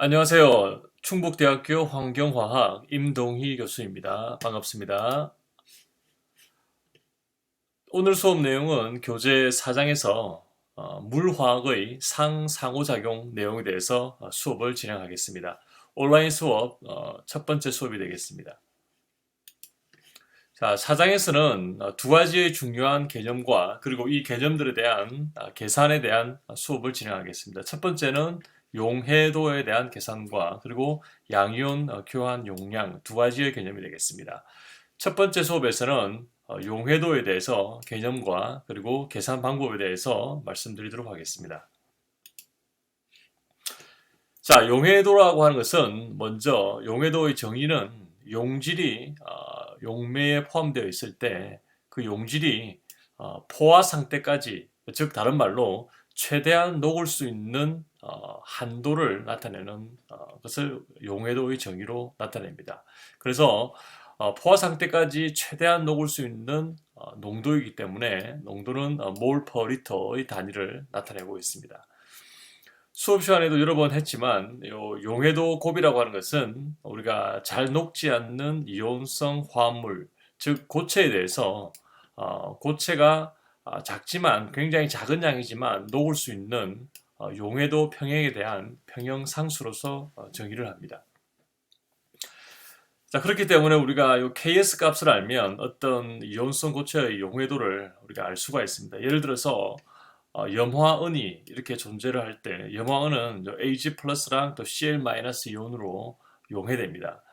안녕하세요. 충북대학교 환경화학 임동희 교수입니다. 반갑습니다. 오늘 수업 내용은 교재 4장에서 어, 물화학의 상상호작용 내용에 대해서 어, 수업을 진행하겠습니다. 온라인 수업 어, 첫 번째 수업이 되겠습니다. 자, 4장에서는 어, 두 가지의 중요한 개념과 그리고 이 개념들에 대한 아, 계산에 대한 수업을 진행하겠습니다. 첫 번째는 용해도에 대한 계산과 그리고 양이온 어, 교환 용량 두 가지의 개념이 되겠습니다. 첫 번째 수업에서는 어, 용해도에 대해서 개념과 그리고 계산 방법에 대해서 말씀드리도록 하겠습니다. 자, 용해도라고 하는 것은 먼저 용해도의 정의는 용질이 어, 용매에 포함되어 있을 때 그 용질이 어, 포화 상태까지 즉 다른 말로 최대한 녹을 수 있는 어, 한도를 나타내는 어, 것을 용해도의 정의로 나타냅니다. 그래서 어, 포화 상태까지 최대한 녹을 수 있는 어, 농도이기 때문에 농도는 어, 몰 퍼 리터의 단위를 나타내고 있습니다. 수업 시간에도 여러 번 했지만 요 용해도 곱이라고 하는 것은 우리가 잘 녹지 않는 이온성 화합물 즉 고체에 대해서 어, 고체가 아, 작지만 굉장히 작은 양이지만 녹을 수 있는 어, 용해도 평형에 대한 평형 상수로서 어, 정의를 합니다. 자, 그렇기 때문에 우리가 이 KS 값을 알면 어떤 이온성 고체의 용해도를 우리가 알 수가 있습니다. 예를 들어서 어, 염화은이 이렇게 존재를 할 때 염화은은 Ag 플러스랑 또 Cl 마이너스 이온으로 용해됩니다.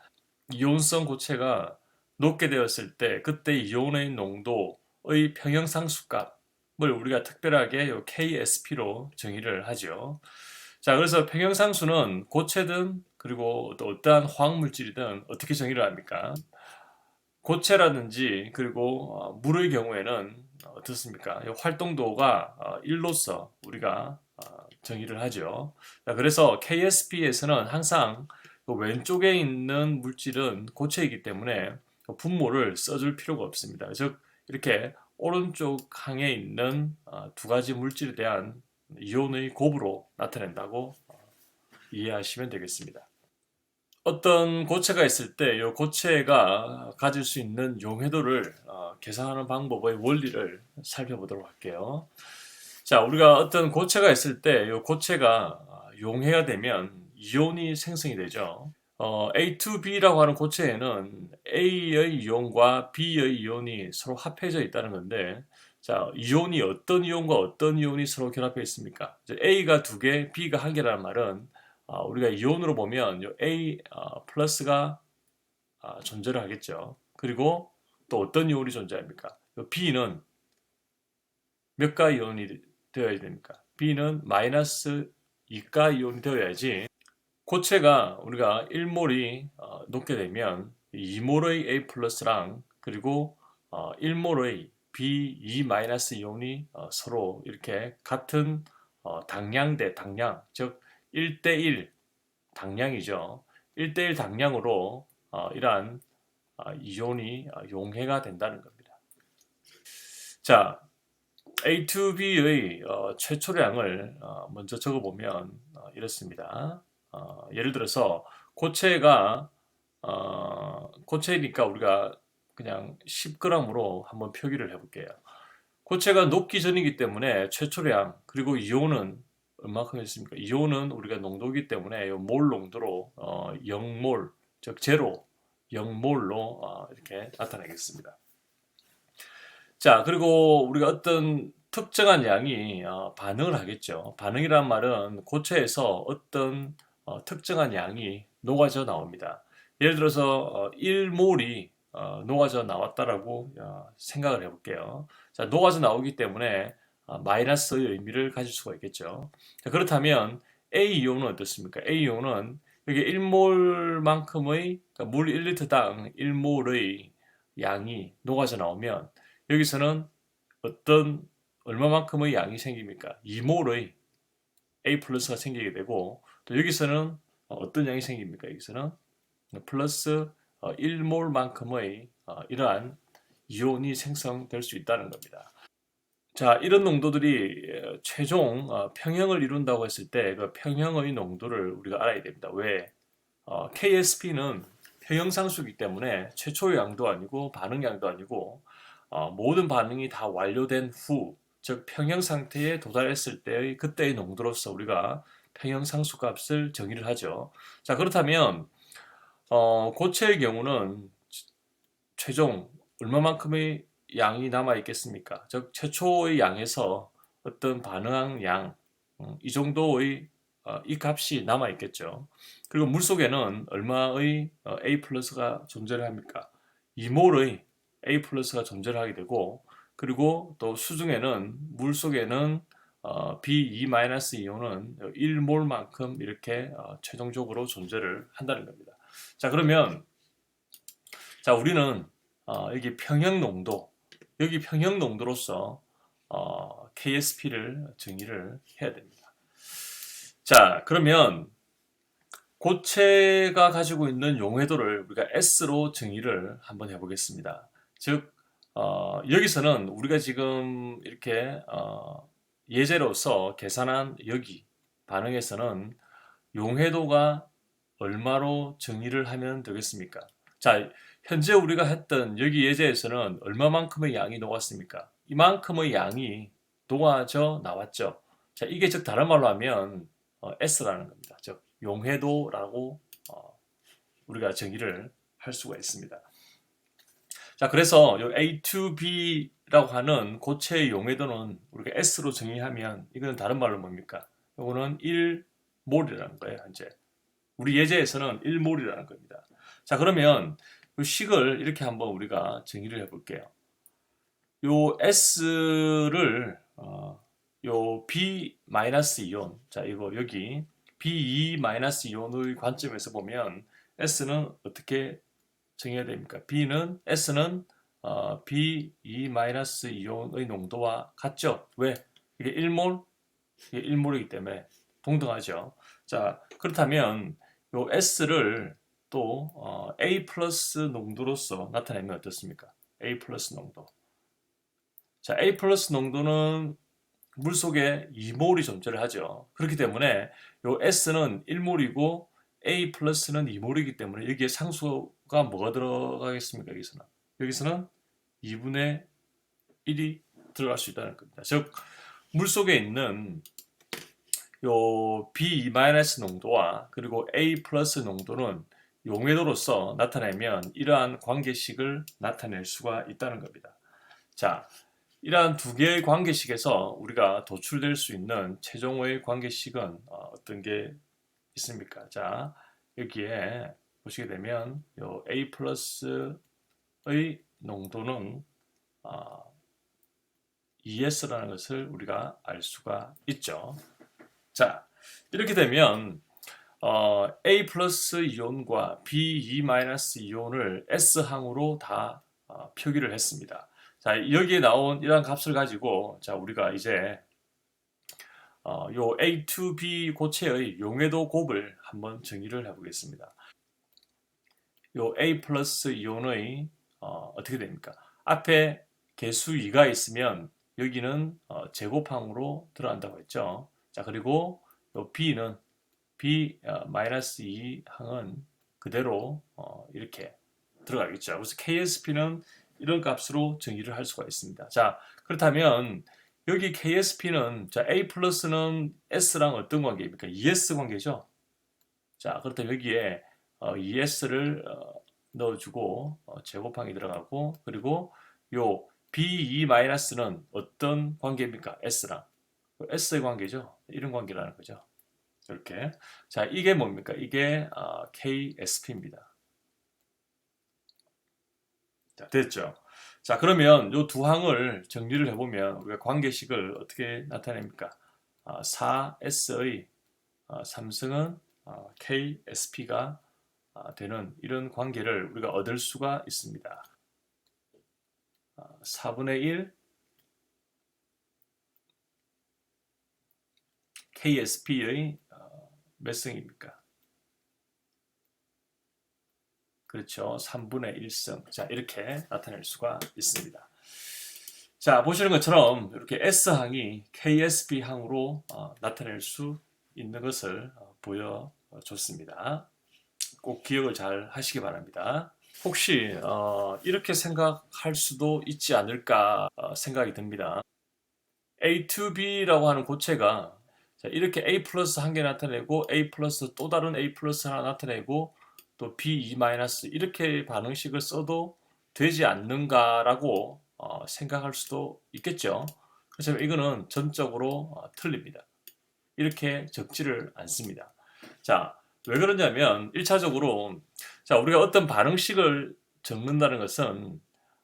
이온성 고체가 녹게 되었을 때 그때 이온의 농도의 평형상수 값을 우리가 특별하게 요 KSP로 정의를 하죠. 자, 그래서 평형상수는 고체든 그리고 또 어떠한 화학물질이든 어떻게 정의를 합니까? 고체라든지 그리고 어, 물의 경우에는 어떻습니까? 이 활동도가 어, 1로서 우리가 어, 정의를 하죠. 자, 그래서 KSP에서는 항상 그 왼쪽에 있는 물질은 고체이기 때문에 그 분모를 써줄 필요가 없습니다. 즉 이렇게 오른쪽 항에 있는 어, 두 가지 물질에 대한 이온의 곱으로 나타낸다고 어, 이해하시면 되겠습니다. 어떤 고체가 있을 때 이 고체가 가질 수 있는 용해도를 어, 계산하는 방법의 원리를 살펴보도록 할게요. 자, 우리가 어떤 고체가 있을 때 이 고체가 어, 용해가 되면 이온이 생성이 되죠. 어, A2B라고 하는 고체에는 A의 이온과 B의 이온이 서로 합해져 있다는 건데, 자, 이온이 어떤 이온과 어떤 이온이 서로 결합해 있습니까? A가 두 개, B가 한 개라는 말은 아, 우리가 이온으로 보면 요 A 아, 플러스가 아, 존재를 하겠죠. 그리고 또 어떤 이온이 존재합니까? 요 B는 몇가 이온이 되어야 됩니까? B는 마이너스 2가 이온이 되어야지 고체가 우리가 1몰이 어, 높게 되면 2몰의 A 플러스랑 그리고 어, 1몰의 B2 마이너스 이온이 어, 서로 이렇게 같은 어, 당량 대 당량 즉 1대1 당량이죠. 1대1 당량으로 어, 이러한 어, 이온이 어, 용해가 된다는 겁니다. 자, A2B의 어, 최초량을 어, 먼저 적어보면 어, 이렇습니다. 어, 예를 들어서 고체가 어, 고체니까 우리가 그냥 10g으로 한번 표기를 해볼게요. 고체가 녹기 전이기 때문에 최초량 그리고 이온은 얼마큼 있습니까? 이온은 우리가 농도기 때문에 몰 농도로 어, 0몰 즉 제로 0몰로 어, 이렇게 나타내겠습니다. 자 그리고 우리가 어떤 특정한 양이 어, 반응을 하겠죠. 반응이란 말은 고체에서 어떤 어, 특정한 양이 녹아져 나옵니다. 예를 들어서 어, 1몰이 어, 녹아져 나왔다라고 어, 생각을 해볼게요. 자, 녹아져 나오기 때문에 어, 마이너스의 의미를 가질 수가 있겠죠. 자, 그렇다면 A 이온은 어떻습니까? A 이온은 여기 1몰만큼의 그러니까 물 1리터당 1몰의 양이 녹아져 나오면 여기서는 어떤 얼마만큼의 양이 생깁니까? 2몰의 A 플러스가 생기게 되고 또 여기서는 어떤 양이 생깁니까? 여기서는 플러스 1몰만큼의 이러한 이온이 생성될 수 있다는 겁니다. 자, 이런 농도들이 어, 최종 어, 평형을 이룬다고 했을 때 그 평형의 농도를 우리가 알아야 됩니다. 왜? 어, KSP는 평형상수이기 때문에 최초의 양도 아니고 반응 양도 아니고 어, 모든 반응이 다 완료된 후, 즉 평형 상태에 도달했을 때의 그때의 농도로서 우리가 평형상수 값을 정의를 하죠. 자, 그렇다면 어, 고체의 경우는 최종 얼마만큼의 양이 남아 있겠습니까? 즉 최초의 양에서 어떤 반응한 양, 음, 이 정도의 어, 이 값이 남아 있겠죠. 그리고 물 속에는 얼마의 어, A 플러스가 존재를 합니까? 2몰의 A 플러스가 존재를 하게 되고 그리고 또 수중에는 물 속에는 어, B2 마이너스 이온은 1몰만큼 이렇게 어, 최종적으로 존재를 한다는 겁니다. 자 그러면 자 우리는 어, 여기 평형 농도 여기 평형 농도로서 어, KSP를 정의를 해야 됩니다. 자 그러면 고체가 가지고 있는 용해도를 우리가 S로 정의를 한번 해보겠습니다. 즉 어, 여기서는 우리가 지금 이렇게 어, 예제로서 계산한 여기 반응에서는 용해도가 얼마로 정의를 하면 되겠습니까? 자, 현재 우리가 했던 여기 예제에서는 얼마만큼의 양이 녹았습니까? 이만큼의 양이 녹아져 나왔죠. 자, 이게 즉 다른 말로 하면 어, S라는 겁니다. 즉 용해도라고 어, 우리가 정의를 할 수가 있습니다. 자, 그래서 요 A2B 라고 하는 고체의 용해도는 우리가 S로 정의하면 이거는 다른 말로 뭡니까? 이거는 1몰이라는 거예요, 현재. 우리 예제에서는 1몰이라는 겁니다. 자, 그러면 이 식을 이렇게 한번 우리가 정의를 해 볼게요. 요 S를 어, 요 B 마이너스 이온, 자 이거 여기 B2 마이너스 이온의 관점에서 보면 S는 어떻게 정해야 됩니까? B는 S는 어, B2 마이너스 이온의 농도와 같죠? 왜? 이게 1몰, 이게 1몰이기 때문에 동등하죠. 자 그렇다면 요 S를 또 어, A 플러스 농도로서 나타내면 어떻습니까? A 플러스 농도. 자, A 플러스 농도는 물 속에 2몰이 존재를 하죠. 그렇기 때문에 요 S는 1몰이고 A 플러스는 2몰이기 때문에 여기에 상수가 뭐가 들어가겠습니까? 여기서는 여기서는 2분의 1이 들어갈 수 있다는 겁니다. 즉, 물 속에 있는 요 B- 농도와 그리고 A 플러스 농도는 용해도로서 나타내면 이러한 관계식을 나타낼 수가 있다는 겁니다. 자, 이러한 두 개의 관계식에서 우리가 도출될 수 있는 최종의 관계식은 어, 떤 게 있습니까? 자, 여기에 보시게 되면 요 A 플러스의 농도는 어, ES라는 것을 우리가 알 수가 있죠. 자, 이렇게 되면 어, A 플러스 이온과 B2 마이너스 이온을 S항으로 다 어, 표기를 했습니다. 자, 여기에 나온 이러한 값을 가지고 자, 우리가 이제 어, 요 A2B 고체의 용해도 곱을 한번 정의를 해보겠습니다. 요 A 플러스 이온의 어, 떻게 됩니까? 앞에 개수 2가 있으면 여기는 어, 제곱항으로 들어간다고 했죠. 자, 그리고 요 B는 B 어, 마이너스 2 항은 그대로 어, 이렇게 들어가겠죠. 그래서 KSP는 이런 값으로 정의를 할 수가 있습니다. 자, 그렇다면 여기 KSP는 자, A 플러스는 S랑 어떤 관계입니까? ES 관계죠. 자, 그렇다면 여기에 어, ES를 어, 넣어주고 어, 제곱항이 들어가고 그리고 요 B2 마이너스는 어떤 관계입니까? S랑 S의 관계죠. 이런 관계라는 거죠. 이렇게. 자, 이게 뭡니까? 이게 어, KSP입니다. 자, 됐죠? 자, 그러면 이 두 항을 정리를 해보면 우리가 관계식을 어떻게 나타냅니까? 어, 4S의 어, 삼성은 어, KSP가 어, 되는 이런 관계를 우리가 얻을 수가 있습니다. 어, 4분의 1 KSP의 몇 승입니까? 그렇죠. 3분의 1승. 자, 이렇게 나타낼 수가 있습니다. 자, 보시는 것처럼 이렇게 S항이 KSB항으로 어, 나타낼 수 있는 것을 어, 보여줬습니다. 꼭 기억을 잘 하시기 바랍니다. 혹시 어, 이렇게 생각할 수도 있지 않을까 어, 생각이 듭니다. A to B라고 하는 고체가 자, 이렇게 A 플러스 한 개 나타내고 A 플러스 또 다른 A 플러스 하나 나타내고 또 B E 마이너스 이렇게 반응식을 써도 되지 않는가라고 어, 생각할 수도 있겠죠. 그렇지만 이거는 전적으로 어, 틀립니다. 이렇게 적지를 않습니다. 자, 왜 그러냐면 1차적으로 자, 우리가 어떤 반응식을 적는다는 것은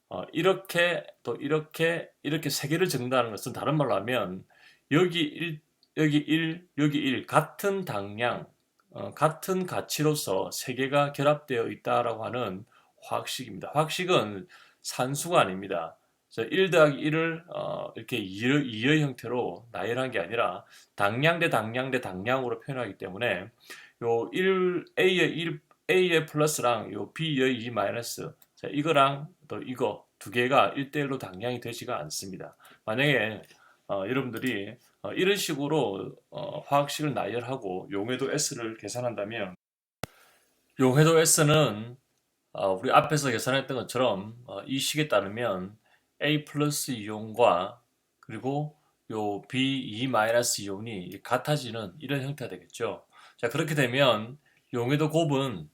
어, 이렇게 또 이렇게 이렇게 세 개를 적는다는 것은 다른 말로 하면 여기 1 여기 1 여기 1 같은 당량 어, 같은 가치로서 세 개가 결합되어 있다라고 하는 화학식입니다. 화학식은 산수가 아닙니다. 1 더하기 1을 어, 이렇게 이의, 이의 형태로 나열한 게 아니라 당량 대 당량 대 당량으로 표현하기 때문에 요 1, A의 1, A의 플러스랑 요 B의 2 마이너스 자, 이거랑 또 이거 두 개가 1대1로 당량이 되지가 않습니다. 만약에 어, 여러분들이 어, 이런 식으로 어, 화학식을 나열하고 용해도 S를 계산한다면 용해도 S는 어, 우리 앞에서 계산했던 것처럼 어, 이 식에 따르면 A 플러스 이온과 그리고 요 B2 마이너스 이온이 같아지는 이런 형태가 되겠죠. 자 그렇게 되면 용해도 곱은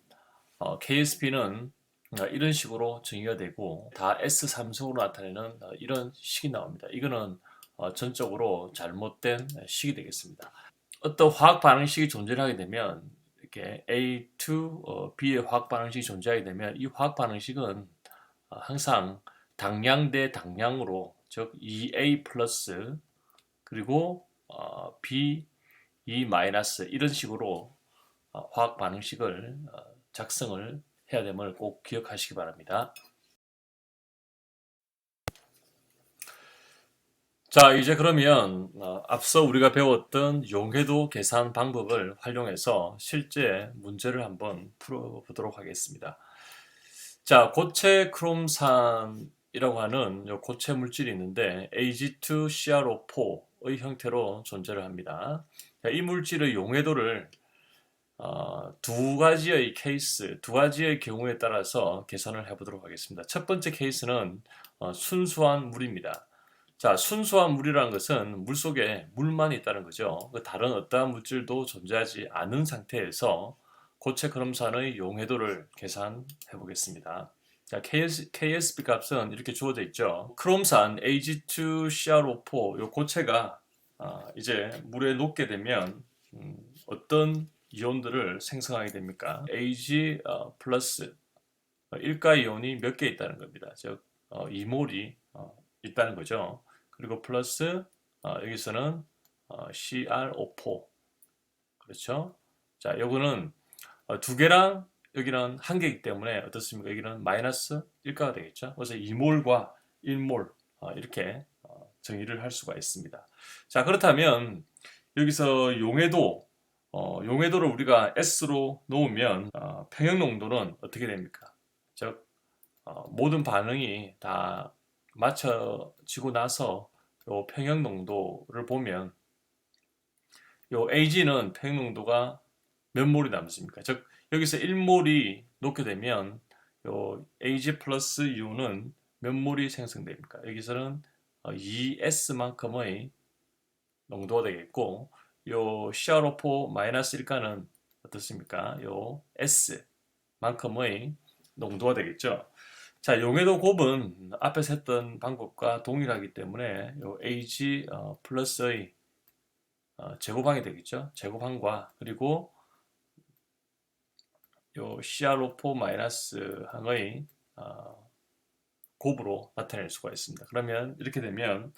어, KSP는 어, 이런 식으로 정의가 되고 다 S3성으로 나타내는 어, 이런 식이 나옵니다. 이거는 어, 전적으로 잘못된 식이 되겠습니다. 어떤 화학 반응식이 존재하게 되면 이렇게 A2 어, B의 화학 반응식이 존재하게 되면 이 화학 반응식은 어, 항상 당량 대 당량으로 즉 2A 플러스 그리고 어, B 2 마이너스 이런 식으로 어, 화학 반응식을 어, 작성을 해야 됨을 꼭 기억하시기 바랍니다. 자, 이제 그러면 어, 앞서 우리가 배웠던 용해도 계산 방법을 활용해서 실제 문제를 한번 풀어보도록 하겠습니다. 자, 고체 크롬산이라고 하는 요 고체 물질이 있는데 Ag2CrO4의 형태로 존재를 합니다. 자, 이 물질의 용해도를 어, 두 가지의 케이스, 두 가지의 경우에 따라서 계산을 해보도록 하겠습니다. 첫 번째 케이스는 어, 순수한 물입니다. 자, 순수한 물이라는 것은 물 속에 물만 있다는 거죠. 그 다른 어떠한 물질도 존재하지 않은 상태에서 고체 크롬산의 용해도를 계산해 보겠습니다. 자, KS, KSB 값은 이렇게 주어져 있죠. 크롬산 Ag2CrO4 요 고체가 어, 이제 물에 녹게 되면 음, 어떤 이온들을 생성하게 됩니까? Ag 어, 플러스 어, 일가 이온이 몇 개 있다는 겁니다. 즉 어, 2몰이 어, 있다는 거죠. 그리고 플러스 어, 여기서는 어, CrO4 그렇죠? 자, 요거는 어, 두 개랑 여기는 한 개이기 때문에 어떻습니까? 여기는 마이너스 1가가 되겠죠. 그래서 2몰과 1몰 어, 이렇게 어, 정의를 할 수가 있습니다. 자, 그렇다면 여기서 용해도 어, 용해도를 우리가 S로 놓으면 어, 평형 농도는 어떻게 됩니까? 즉 어, 모든 반응이 다 맞춰지고 나서 요 평형 농도를 보면 요 AG는 평형 농도가 몇 몰이 남습니까? 즉 여기서 1몰이 놓게 되면 요 AG 플러스 U는 몇 몰이 생성됩니까? 여기서는 2S만큼의 농도가 되겠고 요 CrO4 마이너스 1가는 어떻습니까? 요 S만큼의 농도가 되겠죠. 자, 용해도 곱은 앞에서 했던 방법과 동일하기 때문에 요 Ag 어, 플러스의 어, 제곱항이 되겠죠. 제곱항과 그리고 요 CrO4 마이너스 항의 어, 곱으로 나타낼 수가 있습니다. 그러면 이렇게 되면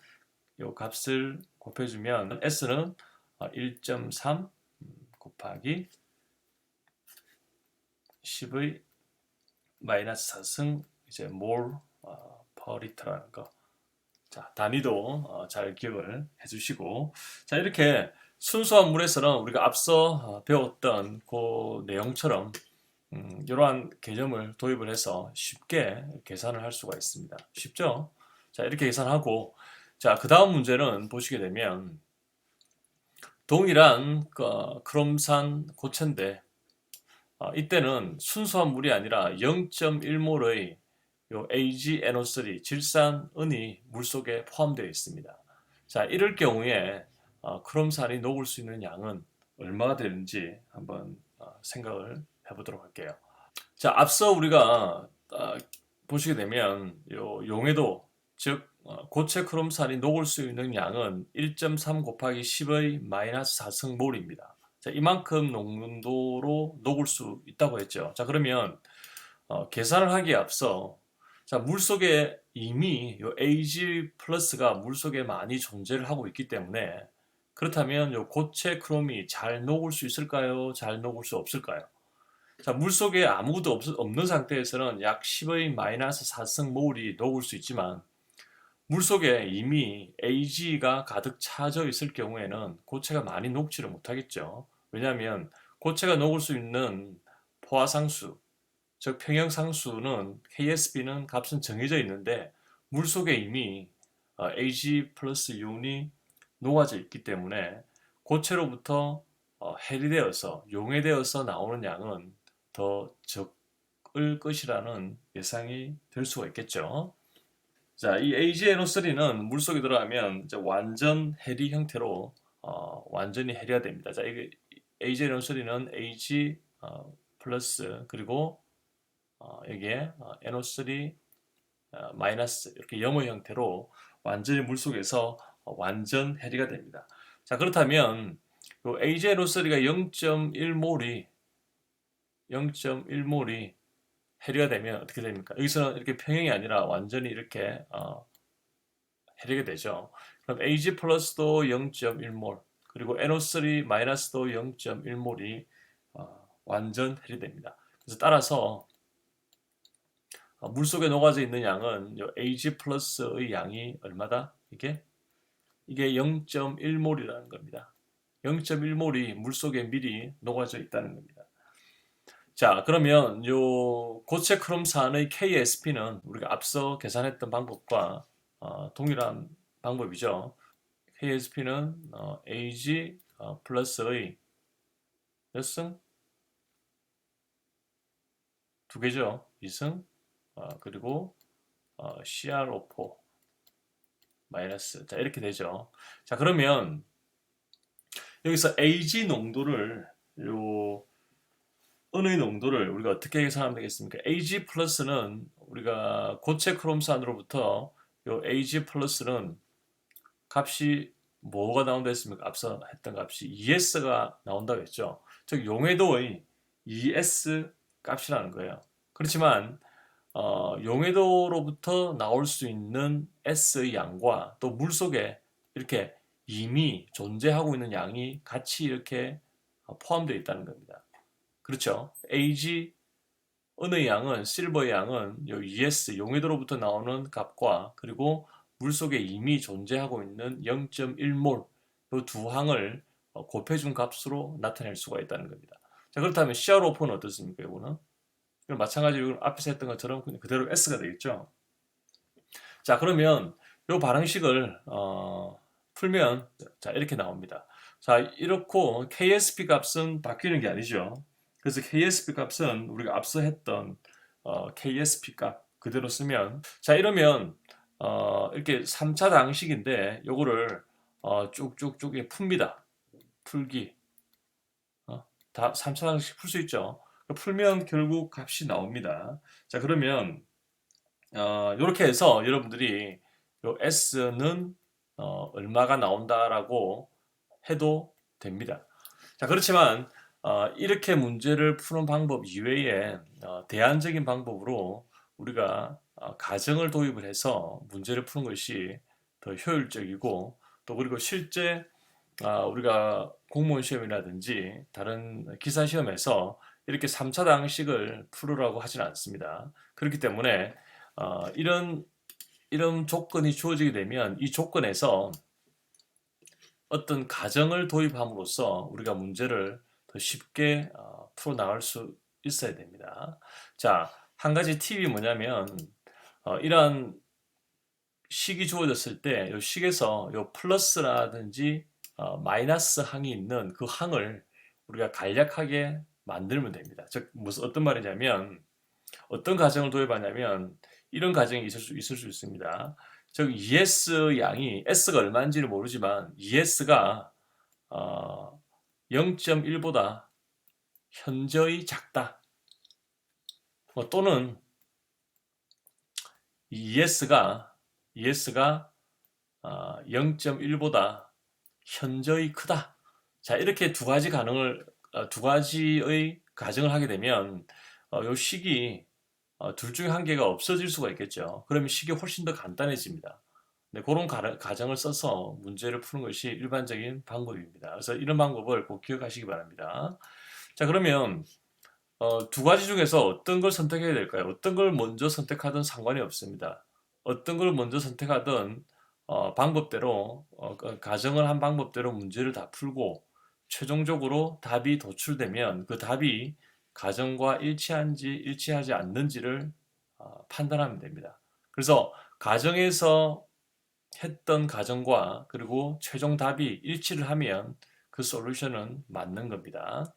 요 값을 곱해주면 S는 1.3 어, 곱하기 10의 마이너스 4승 이제 몰 어, 퍼리터라는 거. 자, 단위도 어, 잘 기억을 해주시고 자 이렇게 순수한 물에서는 우리가 앞서 어, 배웠던 그 내용처럼 음, 이러한 개념을 도입을 해서 쉽게 계산을 할 수가 있습니다. 쉽죠? 자, 자, 이렇게 계산하고 자, 그 다음 문제는 보시게 되면 동일한 그 크롬산 고체인데 어, 이때는 순수한 물이 아니라 0.1몰의 요 AgNO3 질산은이 물 속에 포함되어 있습니다. 자, 이럴 경우에 어, 크롬산이 녹을 수 있는 양은 얼마가 되는지 한번 어, 생각을 해보도록 할게요. 자, 앞서 우리가 어, 보시게 되면 요 용해도 즉 어, 고체 크롬산이 녹을 수 있는 양은 1.3 곱하기 10의 마이너스 4승몰입니다. 자, 이만큼 농도로 녹을 수 있다고 했죠. 자, 그러면 어, 계산을 하기에 앞서 자, 물 속에 이미 요 Ag 플러스가 물 속에 많이 존재를 하고 있기 때문에 그렇다면 요 고체 크롬이 잘 녹을 수 있을까요? 잘 녹을 수 없을까요? 자, 물 속에 아무것도 없, 없는 상태에서는 약 10의 마이너스 4승 몰이 녹을 수 있지만 물 속에 이미 Ag가 가득 차져 있을 경우에는 고체가 많이 녹지를 못하겠죠. 왜냐하면 고체가 녹을 수 있는 포화상수, 즉 평형상수는 KSB는 값은 정해져 있는데 물 속에 이미 어, Ag 플러스 이온이 녹아져 있기 때문에 고체로부터 어, 해리되어서 용해되어서 나오는 양은 더 적을 것이라는 예상이 될 수가 있겠죠. 자, 이 AgNO3는 물 속에 들어가면 이제 완전 해리 형태로 어, 완전히 해리가 됩니다. 자, 이게 AgNO3는 Ag 어, 플러스 그리고 어, 여기에 어, NO3 어, 마이너스 이렇게 염호 형태로 완전히 물 속에서 어, 완전 해리가 됩니다. 자, 그렇다면 요 AgNO3가 0.1몰이 0.1몰이 해리가 되면 어떻게 됩니까? 여기서는 이렇게 평형이 아니라 완전히 이렇게 어, 해리가 되죠. 그럼 Ag 플러스도 0.1몰 그리고 NO3 마이너스도 0.1몰이 어, 완전 해리됩니다. 그래서 따라서 어, 물 속에 녹아져 있는 양은 요 Ag 플러스의 양이 얼마다? 이게 이게 0.1몰이라는 겁니다. 0.1몰이 물 속에 미리 녹아져 있다는 겁니다. 자, 그러면 요 고체 크롬산의 KSP는 우리가 앞서 계산했던 방법과 어, 동일한 방법이죠. KSP는 어, AG 어, 플러스의 몇 승? 두 개죠. 2승 어, 그리고 어, CrO4 마이너스 자 이렇게 되죠. 자 그러면 여기서 AG 농도를 요 은의 농도를 우리가 어떻게 계산하면 되겠습니까? Ag 플러스는 우리가 고체 크롬산으로부터 요 Ag 플러스는 값이 뭐가 나온다 했습니까? 앞서 했던 값이 ES가 나온다고 했죠. 즉 용해도의 ES 값이라는 거예요. 그렇지만 어, 용해도로부터 나올 수 있는 S의 양과 또 물 속에 이렇게 이미 존재하고 있는 양이 같이 이렇게 포함되어 있다는 겁니다. 그렇죠. Ag 은의 양은 실버의 양은 요 ES 용해도로부터 나오는 값과 그리고 물 속에 이미 존재하고 있는 0.1몰 이 두 항을 어, 곱해준 값으로 나타낼 수가 있다는 겁니다. 자 그렇다면 CrO4는 어떻습니까? 이거는 마찬가지로 앞에서 했던 것처럼 그대로 S가 되겠죠. 자 그러면 이 반응식을 어, 풀면 자 이렇게 나옵니다. 자 이렇고 KSP 값은 바뀌는 게 아니죠. 그래서 KSP 값은 우리가 앞서 했던 어, KSP 값 그대로 쓰면 자 이러면 어, 이렇게 3차 방식인데 요거를 어, 쭉쭉쭉 풉니다. 풀기 어, 다 3차 방식 풀 수 있죠. 풀면 결국 값이 나옵니다. 자 그러면 어, 이렇게 해서 여러분들이 요 S는 어, 얼마가 나온다라고 해도 됩니다. 자 그렇지만 어, 이렇게 문제를 푸는 방법 이외에 어, 대안적인 방법으로 우리가 어, 가정을 도입을 해서 문제를 푸는 것이 더 효율적이고 또 그리고 실제 아, 우리가 공무원 시험이라든지 다른 기사 시험에서 이렇게 3차 방식을 풀으라고 하지는 않습니다. 그렇기 때문에 어, 이런 이런 조건이 주어지게 되면 이 조건에서 어떤 가정을 도입함으로써 우리가 문제를 더 쉽게 어, 풀어 나갈 수 있어야 됩니다. 자, 한 가지 팁이 뭐냐면 어, 이러한 식이 주어졌을 때 이 식에서 요 플러스라든지 어, 마이너스 항이 있는 그 항을 우리가 간략하게 만들면 됩니다. 즉 무슨 어떤 말이냐면 어떤 가정을 도입하냐면 이런 가정이 있을 수, 있을 수 있습니다. 즉 ES 양이 S가 얼마인지를 모르지만 ES가 어, 0.1보다 현저히 작다. 뭐 또는 ES가 ES가 어, 0.1보다 현저히 크다. 자 이렇게 두 가지 가능을 어, 두 가지의 가정을 하게 되면 어, 요 식이 어, 둘 중에 한 개가 없어질 수가 있겠죠. 그러면 식이 훨씬 더 간단해집니다. 네, 그런 가, 가정을 써서 문제를 푸는 것이 일반적인 방법입니다. 그래서 이런 방법을 꼭 기억하시기 바랍니다. 자, 그러면 어, 두 가지 중에서 어떤 걸 선택해야 될까요? 어떤 걸 먼저 선택하든 상관이 없습니다. 어떤 걸 먼저 선택하든 어, 방법대로 어, 그 가정을 한 방법대로 문제를 다 풀고 최종적으로 답이 도출되면 그 답이 가정과 일치한지 일치하지 않는지를 어, 판단하면 됩니다. 그래서 가정에서 했던 가정과 그리고 최종 답이 일치를 하면 그 솔루션은 맞는 겁니다.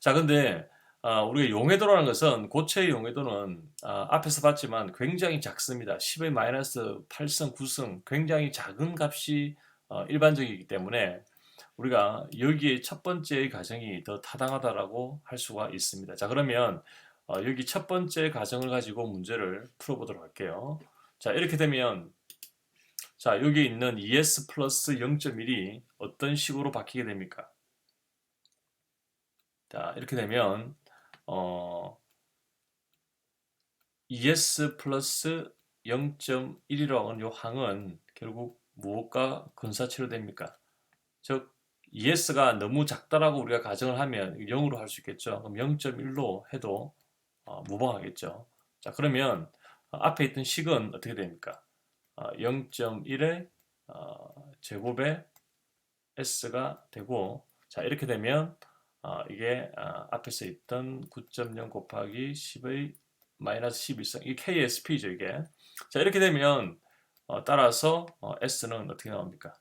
자, 근데 아, 우리가 용해도라는 것은 고체의 용해도는 아, 앞에서 봤지만 굉장히 작습니다. 10의 마이너스 8승, 9승 굉장히 작은 값이 어, 일반적이기 때문에 우리가 여기에 첫 번째 가정이 더 타당하다라고 할 수가 있습니다. 자, 그러면 어, 여기 첫 번째 가정을 가지고 문제를 풀어보도록 할게요. 자, 이렇게 되면 자, 여기 있는 ES 플러스 0.1이 어떤 식으로 바뀌게 됩니까? 자, 이렇게 되면 어, ES 플러스 0.1이라고 하는 요 항은 결국 무엇과 근사치로 됩니까? 즉 ES가 너무 작다라고 우리가 가정을 하면 0으로 할 수 있겠죠. 그럼 0.1로 해도 어, 무방하겠죠. 자 그러면 어, 앞에 있던 식은 어떻게 됩니까? 어, 0.1의 어, 제곱의 S가 되고 자 이렇게 되면 어, 이게 어, 앞에서 있던 9.0 곱하기 10의 마이너스 11성 이게 KSP죠 이게 자 이렇게 되면 어, 따라서 어, S는 어떻게 나옵니까?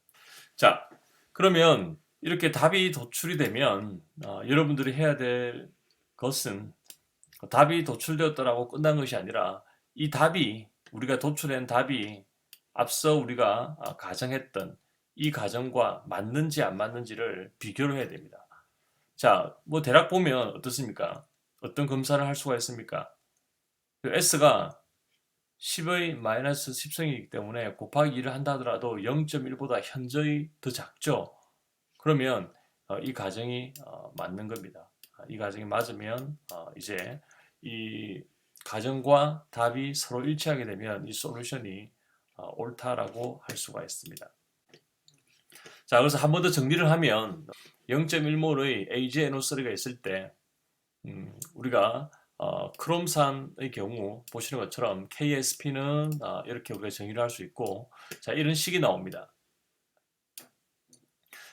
자 그러면 이렇게 답이 도출이 되면 어, 여러분들이 해야 될 것은 답이 도출되었다라고 끝난 것이 아니라 이 답이 우리가 도출한 답이 앞서 우리가 어, 가정했던 이 가정과 맞는지 안 맞는지를 비교를 해야 됩니다. 자, 뭐 대략 보면 어떻습니까? 어떤 검사를 할 수가 있습니까? 그 S가 10의 마이너스 10성이기 때문에 곱하기 2를 한다 하더라도 0.1보다 현저히 더 작죠. 그러면 어, 이 가정이 어, 맞는 겁니다. 아, 이 가정이 맞으면 어, 이제 이 가정과 답이 서로 일치하게 되면 이 솔루션이 어, 옳다라고 할 수가 있습니다. 자, 그래서 한 번 더 정리를 하면 0.1몰의 AgNO3가 있을 때 음, 우리가 어, 크롬산의 경우 보시는 것처럼 KSP는 어, 이렇게 우리가 정의를 할 수 있고 자 이런 식이 나옵니다.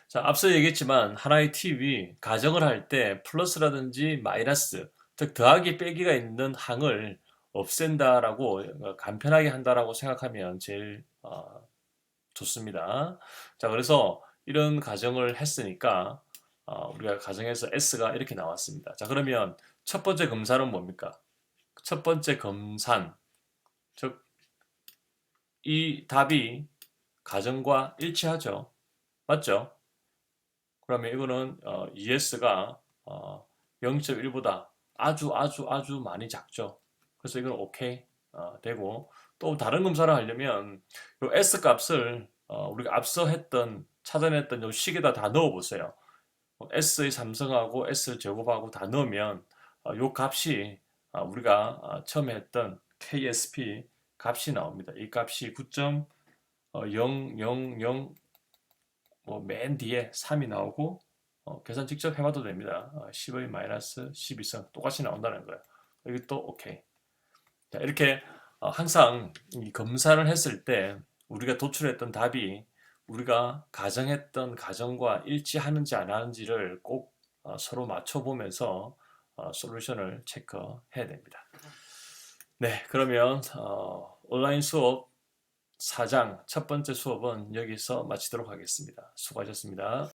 자 앞서 얘기했지만 하나의 팁이 가정을 할 때 플러스라든지 마이너스 즉 더하기 빼기가 있는 항을 없앤다라고 간편하게 한다라고 생각하면 제일 어, 좋습니다. 자 그래서 이런 가정을 했으니까 어, 우리가 가정에서 S가 이렇게 나왔습니다. 자 그러면 첫 번째 검사는 뭡니까? 첫 번째 검산 즉 이 답이 가정과 일치하죠. 맞죠? 그러면 이거는 어, ES가 어, 0.1보다 아주 아주 아주 많이 작죠. 그래서 이건 오케이 어, 되고 또 다른 검사를 하려면 이 S 값을 어, 우리가 앞서 했던 찾아냈던 요 식에다 다 넣어 보세요. S의 삼성하고 S 제곱하고 다 넣으면 어, 요 값이 어, 우리가 어, 처음에 했던 KSP 값이 나옵니다. 이 값이 9.000 뭐맨 뒤에 3이 나오고 어, 계산 직접 해봐도 됩니다. 어, 10의 마이너스 12성 똑같이 나온다는 거예요. 또 오케이. 자, 이렇게 어, 항상 검사를 했을 때 우리가 도출했던 답이 우리가 가정했던 가정과 일치하는지 안 하는지를 꼭 어, 서로 맞춰보면서 어, 솔루션을 체크해야 됩니다. 네, 그러면 어, 온라인 수업 4장 첫 번째 수업은 여기서 마치도록 하겠습니다. 수고하셨습니다.